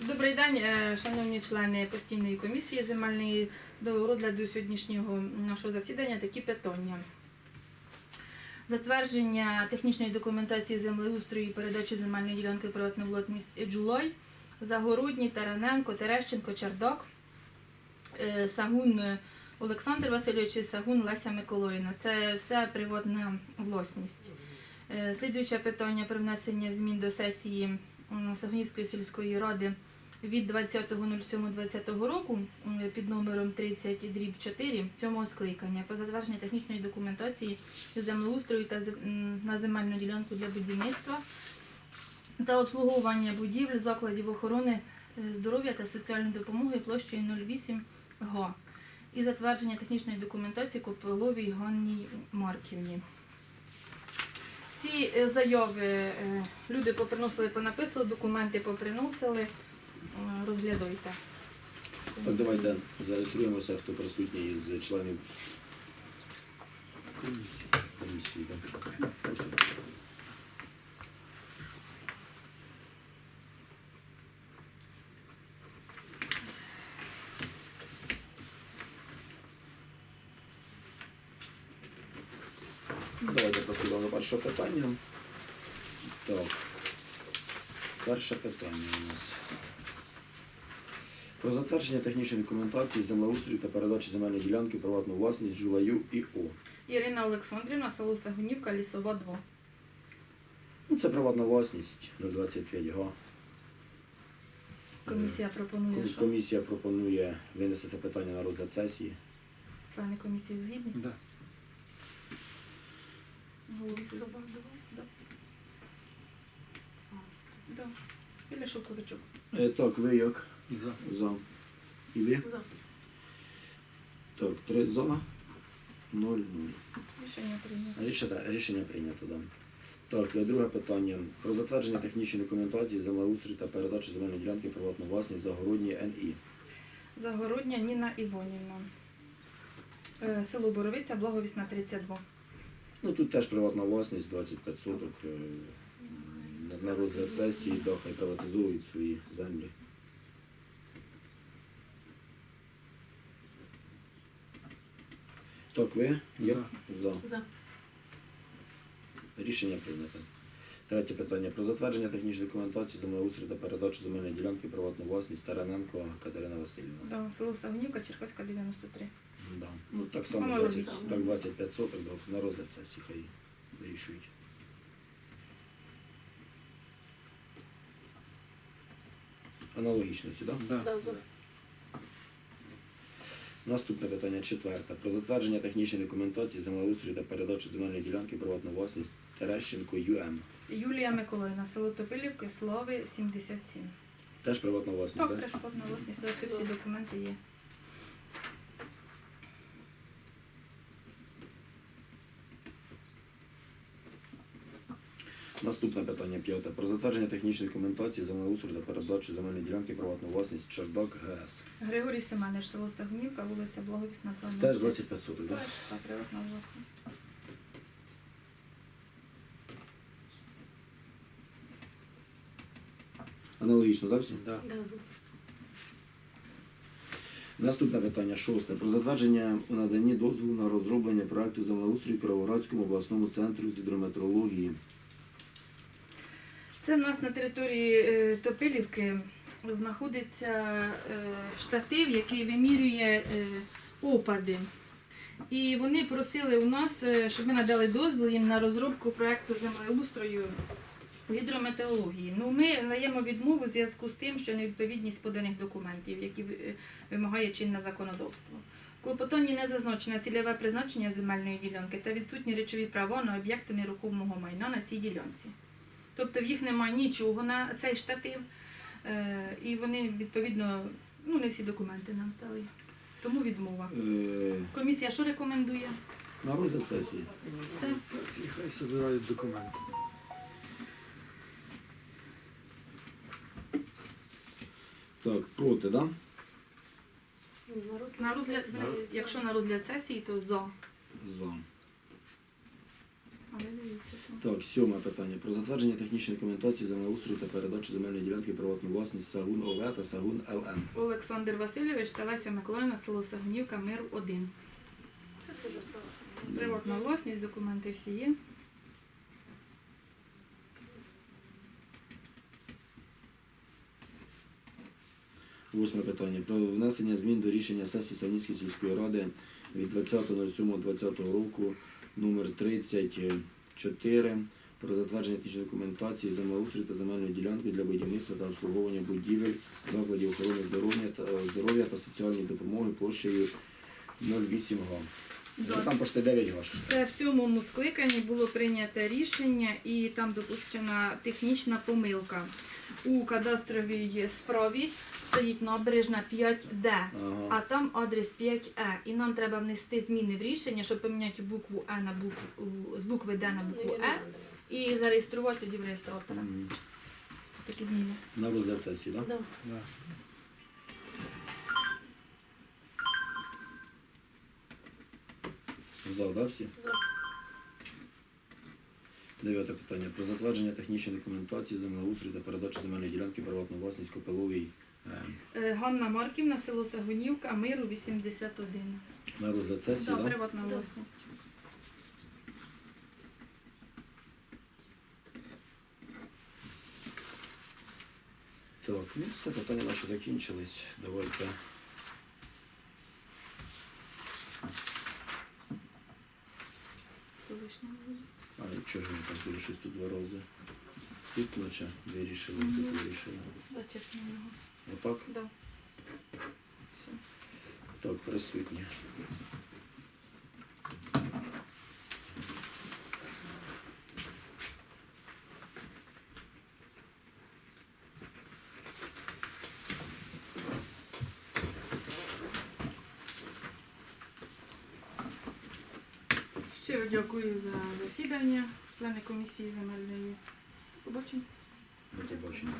Добрий день, е, шановні члени постійної комісії земельної до розгляду сьогоднішнього нашого засідання такі питання. Затвердження технічної документації землеустрою і передачі земельної ділянки в приватну власність Джулой, Загородній, Тараненко, Терещенко, Чардок, е, Сагун Олександр Васильович і Сагун Леся Миколаївна. Це все приватна власність. Е, Слідуюче питання про внесення змін до сесії м, Сагунівської сільської ради від 20.07.2020 року під номером 30 дріб 4 цьому скликання про затвердження технічної документації землеустрою та на земельну ділянку для будівництва та обслуговування будівель закладів охорони е, здоров'я та соціальної допомоги площею 08 га і затвердження технічної документації Копиловій Ганній Марківні. Всі е, заяви е, люди поприносили, понаписали, документи поприносили. розглядуйте. Розглядайте. Так, давайте зареєструємося, хто присутній із членів комісії. да. Давайте поступимо до першого питання. Так. Перше питання у нас. Про затвердження технічної документації землеустрою та передачі земельної ділянки в приватну власність Джулаю і О. Ірина Олександрівна, село Сагунівка, Лісова 2. Ну, це приватна власність 025 га. Комісія пропонує, Ком- що Комісія пропонує винести це питання на розгляд сесії. члени комісії згідні. Да. Лісова 2. Да. Да. Біля Шовковичок. Е, так, ви як? За. За. І ви? За. Так, три за, ноль, нуль. Рішення прийнято. Рішення, рішення прийнято, да. Так, е, друге питання. Про затвердження технічної документації землеустрою та передачі земельної ділянки в приватну власність Загородній НІ. Загородня Ніна Івонівна. Е, Село Боровиця, Благовісна 32. Ну тут теж приватна власність, 25 соток. е, на- На розгляд сесії, да, хай приватизують свої землі. Так, ви? Я? За. За. Рішення прийнято. Третє питання. Про затвердження технічної документації землеустрою та передачу земельної ділянки в приватну власність Тараненко Катерина Васильівна. Да, село Сагунівка, Черкаська 93. Да. Ну так само 20, так 25 соток на розгляд сесії хай вирішують. Аналогічно сюди. Да. Да, за. Наступне питання четверте. Про затвердження технічної документації землеустрою та передачу земельної ділянки в приватну власність Терещенко ЮМ. Юлія Миколаївна, село Топилівки, Слави 77. Теж приватна власність, Так, так? теж форма власність, да, всі, документи є. Наступне питання п'яте. Про затвердження технічної документації землеустрою та передачу земельної ділянки в приватну власність Чердак ГС. Григорій Семениш, село Сагунівка, вулиця Благовісна 12. Теж 25 соток, так? Теж, так, приватна власність. Аналогічно, так? всі? Да. Да. Наступне питання шосте. Про затвердження у наданні дозволу на розроблення проекту землеустрою Кіровоградському обласному центру з гідрометеорології. Це в нас на території е, Топилівки знаходиться е, штатив, який вимірює е, опади. І вони просили у нас, е, щоб ми надали дозвіл їм на розробку проекту землеустрою гідрометеорології. Ну, ми даємо відмову в зв'язку з тим, що невідповідність поданих документів, які е, вимагає чинне законодавство. В клопотанні не зазначено цільове призначення земельної ділянки та відсутні речові права на об'єкти нерухомого майна на цій ділянці. Тобто в їх немає нічого на цей штатив, е, і вони відповідно ну не всі документи нам стали. Тому відмова. Е, Комісія що рекомендує? на розгляд сесії. Все. Хай собирають документи. Так, проти, да? На розгляд На якщо на розгляд сесії, то за. За. Але дивіться там. Так, сьоме питання. Про затвердження технічної документації землеустрою та передачу земельної ділянки в приватну власність Сагун ОВ та Сагун ЛН. Олександр Васильович та Леся Миколаївна, село Сагнівка, мир 1. Це теж правильно. Приватна власність, документи всі є. Восьме питання. Про внесення змін до рішення сесії Савнівської сільської ради від 20.07.2020 року номер 34 про затвердження технічної документації землеустрій та земельної ділянки для будівництва та обслуговування будівель, закладів охорони здоров'я та, здоров'я та соціальної допомоги площею 0,8 га. Да. Там почти 9 га. Це в сьомому скликанні було прийнято рішення і там допущена технічна помилка. У кадастровій справі стоїть набережна 5D, а там адрес 5Е. І нам треба внести зміни в рішення, щоб поміняти букву Е на букву з букви Д на букву Е і зареєструвати тоді в реєстратора. Це такі зміни. На розгляд сесії, так? Да. Да. За, да, всі? За. Дев'яте питання. Про затвердження технічної документації землеустрою та передачу земельної ділянки приватну власність Копиловій ем, Е, Ганна Марківна, село Сагунівка, Миру 81. на розгляд сесії, Да, так? приватна Да. власність. Так, ну все, питання наші закінчились. Давайте. Колишня вулиця. А, якщо ж ми там вирішили два рази? Тут плача, вирішили, тут вирішили. Зачерпнемо його. Отак? Да. Все. Так, присутні. Дякую за засідання, члени комісії земельної. Побачення. До побачення.